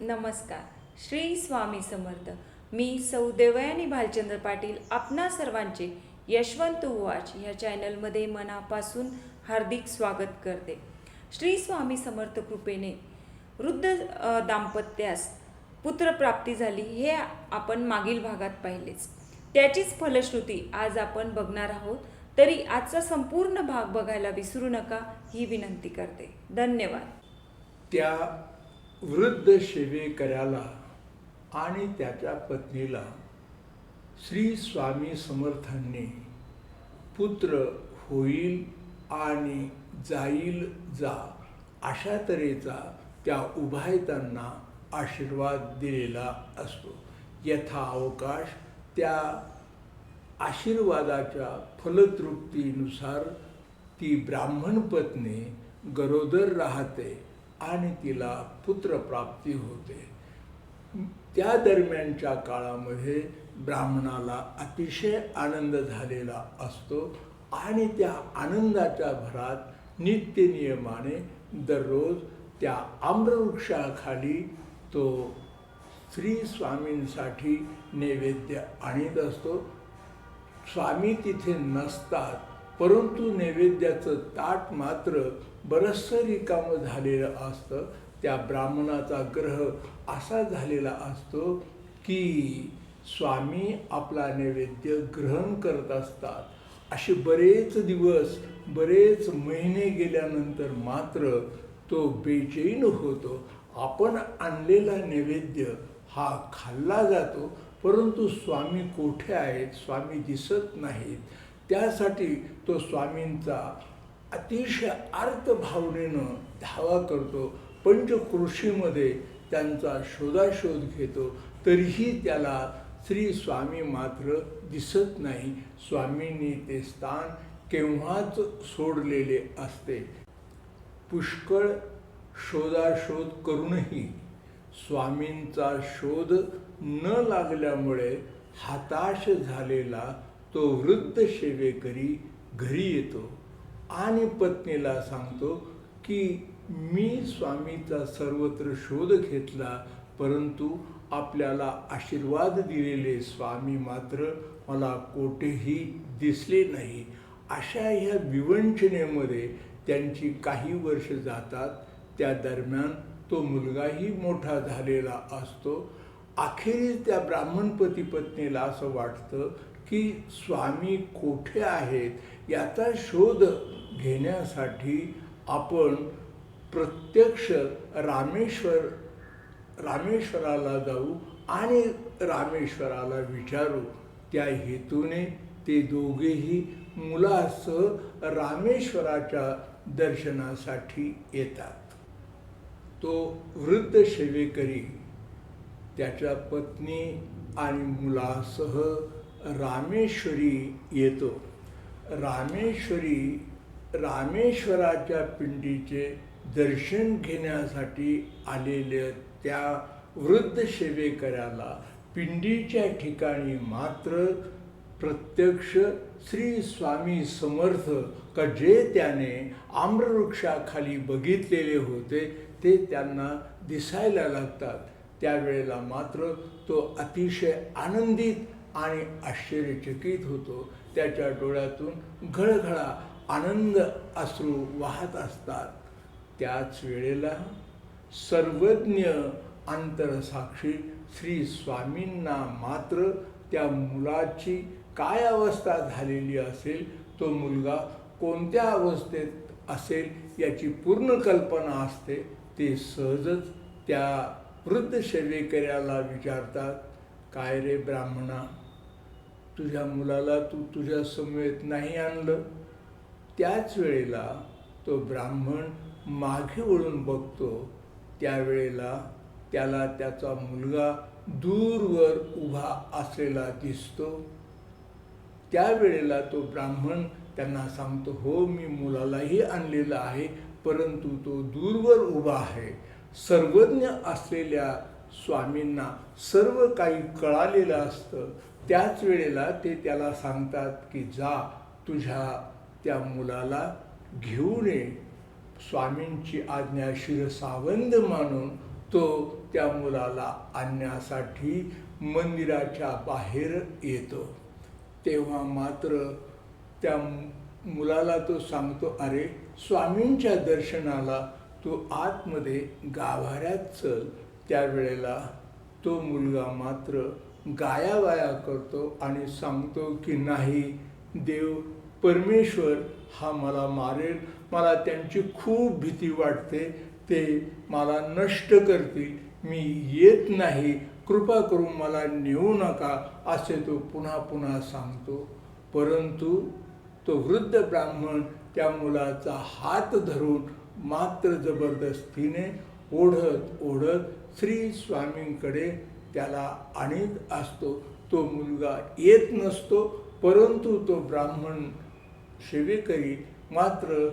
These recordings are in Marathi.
नमस्कार. श्री स्वामी समर्थ. मी सौ देवयानी भालचंद्र पाटील आपणा सर्वांचे यशवंत उवाच या चॅनलमध्ये मनापासून हार्दिक स्वागत करते. श्री स्वामी समर्थ कृपेने वृद्ध दाम्पत्यास पुत्रप्राप्ती झाली हे आपण मागील भागात पाहिलेच. त्याचीच फलश्रुती आज आपण बघणार आहोत. तरी आजचा संपूर्ण भाग बघायला विसरू नका ही विनंती करते. धन्यवाद. त्या वृद्ध सेवेकऱ्याला आणि त्याच्या पत्नीला श्री स्वामी समर्थांनी पुत्र होईल आणि जाईल जा अशा तऱ्हेचा त्या उभायतांना आशीर्वाद दिलेला असतो. यथा अवकाश त्या आशीर्वादाच्या फलतृप्तीनुसार ती ब्राह्मण पत्नी गरोदर राहते. आणि तिला पुत्रप्राप्ती होते. त्या दरम्यानच्या काळामध्ये ब्राह्मणाला अतिशय आनंद झालेला असतो आणि त्या आनंदाच्या भरात नित्यनियमाने दररोज त्या आम्रवृक्षाखाली तो श्री स्वामींसाठी नैवेद्य आणीत असतो. स्वामी तिथे नसतात परंतु नैवेद्याचं ताट मात्र बरंचसं रिकामं झालेलं असतं. त्या ब्राह्मणाचा ग्रह असा झालेला असतो की स्वामी आपला नैवेद्य ग्रहण करत असतात. असे बरेच दिवस बरेच महिने गेल्यानंतर मात्र तो बेचैन होतो. आपण आणलेला नैवेद्य हा खाल्ला जातो परंतु स्वामी कोठे आहेत? स्वामी दिसत नाहीत. त्यासाठी तो स्वामींचा अतिशय आर्त भावनेनं धावा करतो. पंचकृषीमध्ये त्यांचा शोधाशोध घेतो. तरीही त्याला श्री स्वामी मात्र दिसत नाही. स्वामींनी ते स्थान केव्हाच सोडलेले असते? पुष्कळ शोधाशोध करूनही स्वामींचा शोध न लागल्यामुळे हताश झालेला तो वृद्ध सेवेकरी घरी येतो आणि पत्नीला सांगतो की मी स्वामीचा सर्वत्र शोध घेतला परंतु आपल्याला आशीर्वाद दिलेले स्वामी मात्र मला कोठेही दिसले नाही. अशा ह्या विवंचनेमध्ये त्यांची काही वर्ष जातात. त्या दरम्यान तो मुलगाही मोठा झालेला असतो अखेरीस त्या ब्राह्मणपती पत्नीला असं वाटतं की स्वामी कोठे आहेत याचा शोध घेण्यासाठी आपण प्रत्यक्ष रामेश्वर रामेश्वराला जाऊ आणि रामेश्वराला विचारू. त्या हेतूने ते दोघेही मुलासह रामेश्वराच्या दर्शनासाठी येतात. तो वृद्ध सेवेकरी त्याच्या पत्नी आणि मुलासह रामेश्वरी येतो. रामेश्वरी रामेश्वराच्या पिंडीचे दर्शन घेण्यासाठी आलेल्या त्या वृद्ध सेवेकऱ्याला पिंडीच्या ठिकाणी मात्र प्रत्यक्ष श्री स्वामी समर्थ का जे त्याने आम्रवृक्षाखाली बघितलेले होते ते त्यांना दिसायला लागतात. त्यावेळेला मात्र तो अतिशय आनंदित आणि आश्चर्यचकित होतो. त्याच्या डोळ्यातून घळघळा आनंद अश्रू वाहत असतात. त्याच वेळेला सर्वज्ञ अंतरसाक्षी श्री स्वामींना मात्र त्या मुलाची काय अवस्था झालेली असेल तो मुलगा कोणत्या अवस्थेत असेल याची पूर्ण कल्पना असते ते सहजच त्या वृद्ध सेवेकऱ्याला विचारतात काय रे ब्राह्मणा तुझ्या मुलाला तू तुझ्या समवेत नाही आणलं? त्याच वेळेला तो ब्राह्मण मागे वळून बघतो. त्यावेळेला त्याला त्याचा मुलगा दूरवर उभा असलेला दिसतो. त्यावेळेला तो ब्राह्मण त्यांना सांगतो हो मी मुलालाही आणलेला आहे परंतु तो दूरवर उभा आहे. सर्वज्ञ असलेल्या स्वामींना सर्व काही कळालेलं असतं. त्याच वेळेला ते त्याला सांगतात की जा तुझ्या त्या मुलाला घेऊन ये. स्वामींची आज्ञा शिरसावंद मानून तो त्या मुलाला आणण्यासाठी मंदिराच्या बाहेर येतो. तेव्हा मात्र त्या मुलाला तो सांगतो अरे स्वामींच्या दर्शनाला तू आतमध्ये गाभाऱ्यात चल. त्यावेळेला तो मुलगा मात्र गायावाया करतो आणि सांगतो की नाही देव परमेश्वर हा मला मारेल. मला त्यांची खूप भीती वाटते. ते मला नष्ट करतील. मी येत नाही. कृपा करून मला नेऊ नका असे तो पुन्हा पुन्हा सांगतो. परंतु तो वृद्ध ब्राह्मण त्या मुलाचा हात धरून मात्र जबरदस्तीने ओढत ओढत श्री स्वामींकडे त्याला आणीत असतो. तो मुलगा येत नसतो परंतु तो ब्राह्मण सेवेकरी मात्र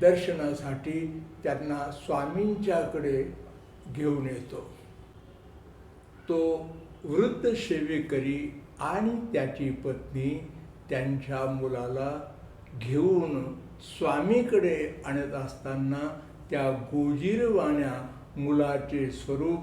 दर्शनासाठी त्यांना स्वामींच्याकडे घेऊन येतो. तो वृद्ध सेवेकरी आणि त्याची पत्नी त्यांच्या मुलाला घेऊन स्वामीकडे आणत असताना त्या गोजीरवाण्या मुलाचे स्वरूप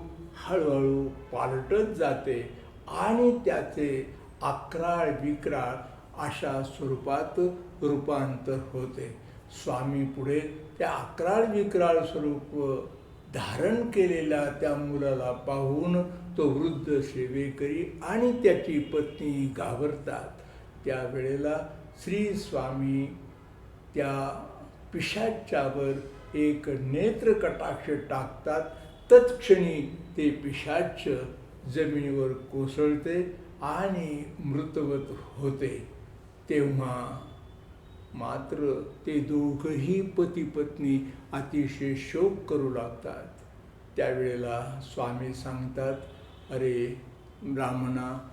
हळूहळू पालटत जाते आणि त्याचे अकराळ विक्राळ अशा स्वरूपात रूपांतर होते. स्वामी पुढे त्या अकराळ विक्राळ स्वरूप धारण केलेल्या त्या मुलाला पाहून तो वृद्ध सेवेकरी आणि त्याची पत्नी घाबरतात. त्यावेळेला श्री स्वामी त्या पिशाच्यावर एक नेत्र कटाक्ष टाकतात. तत्क्षणी ते पिशाच जमिनीवर कोसळते आणि मृतवत होते. तेव्हा मात्र ते दोघंही पती पत्नी अतिशय शोक करू लागतात. त्यावेळेला स्वामी सांगतात अरे ब्राह्मणा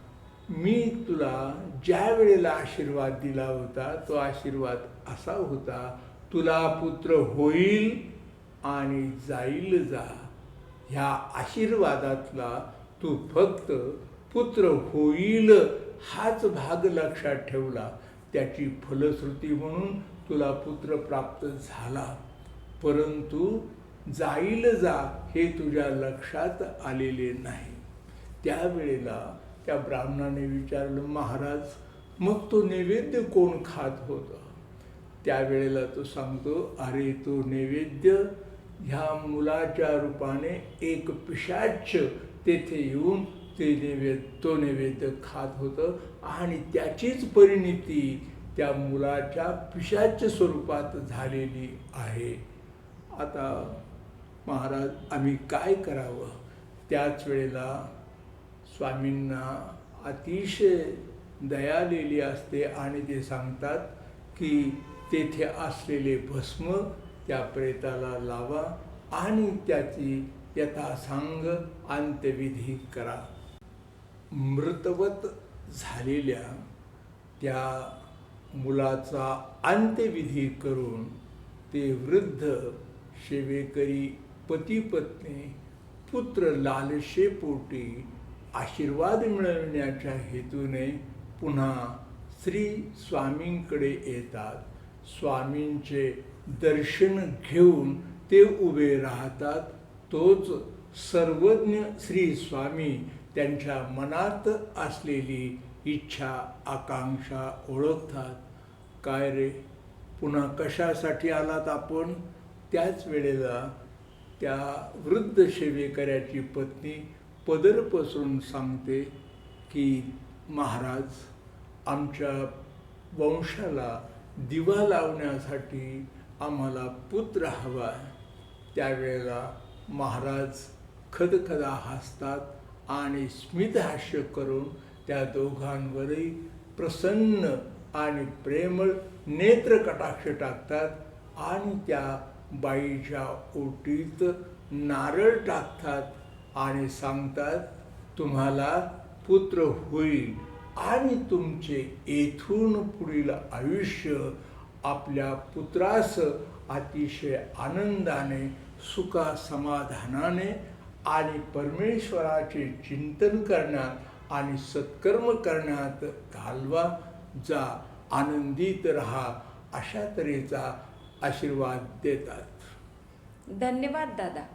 मी तुला ज्या वेळेला आशीर्वाद दिला होता तो आशीर्वाद असा होता तुला पुत्र होईल आणि जाईल जा. ह्या आशीर्वादातला तू फक्त पुत्र होईल हाच भाग लक्षात ठेवला. त्याची फलश्रुती म्हणून तुला पुत्र प्राप्त झाला. परंतु जाईल जा हे तुझ्या लक्षात आलेले नाही. त्यावेळेला त्या ब्राह्मणाने विचारलं महाराज मग तो नैवेद्य कोण खात होता? त्यावेळेला तो सांगतो अरे तो नैवेद्य ह्या मुलाच्या रूपाने एक पिशाच तेथे येऊन ते नैवेद्य तो नैवेद्य खात होतं आणि त्याचीच परिणिती त्या मुलाच्या पिशाच स्वरूपात झालेली आहे. आता महाराज आम्ही काय करावं? त्याच वेळेला स्वामींना अतिशय दया आलेली असते आणि ते सांगतात की तेथे असलेले भस्म त्या प्रेताला लावा आणि त्याची यथासांग अंत्यविधी करा. मृतवत झालेल्या त्या मुलाचा अंत्यविधी करून ते वृद्ध शेवेकरी पती पत्नी पुत्र लालशेपोटी आशीर्वाद मिळवण्याच्या हेतूने पुन्हा श्री स्वामींकडे येतात. स्वामींचे दर्शन घेऊन ते उभे राहतात. तोच सर्वज्ञ श्री स्वामी त्यांच्या मनात असलेली इच्छा आकांक्षा ओळखतात. काय रे? पुन्हा कशासाठी आलात आपण? त्याच वेळेला त्या वृद्ध शेवेकऱ्याची पत्नी पदर पसरून सांगते की महाराज आमच्या वंशाला दिवा लावण्यासाठी आम्हाला पुत्र हवा आहे. त्यावेळेला महाराज खदखदा हसतात आणि स्मितहास्य करून त्या दोघांवरही प्रसन्न आणि प्रेमळ नेत्र कटाक्ष टाकतात आणि त्या बाईच्या ओटीत नारळ टाकतात आणि सांगतात तुम्हाला पुत्र होईल आणि तुमचे येथून पुढील आयुष्य आपल्या पुत्रास अतिशय आनंदाने सुखा समाधानाने आणि परमेश्वराचे चिंतन करण्यात आणि सत्कर्म करण्यात घालवा. जा आनंदित रहा अशा तऱ्हेचा आशीर्वाद देतात. धन्यवाद दादा.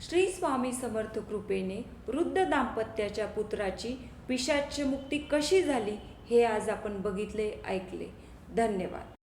श्री स्वामी समर्थ कृपेने वृद्ध दाम्पत्याच्या पुत्राची विषाच्य मुक्ती कशी झाली हे आज आपण बघितले ऐकले. धन्यवाद.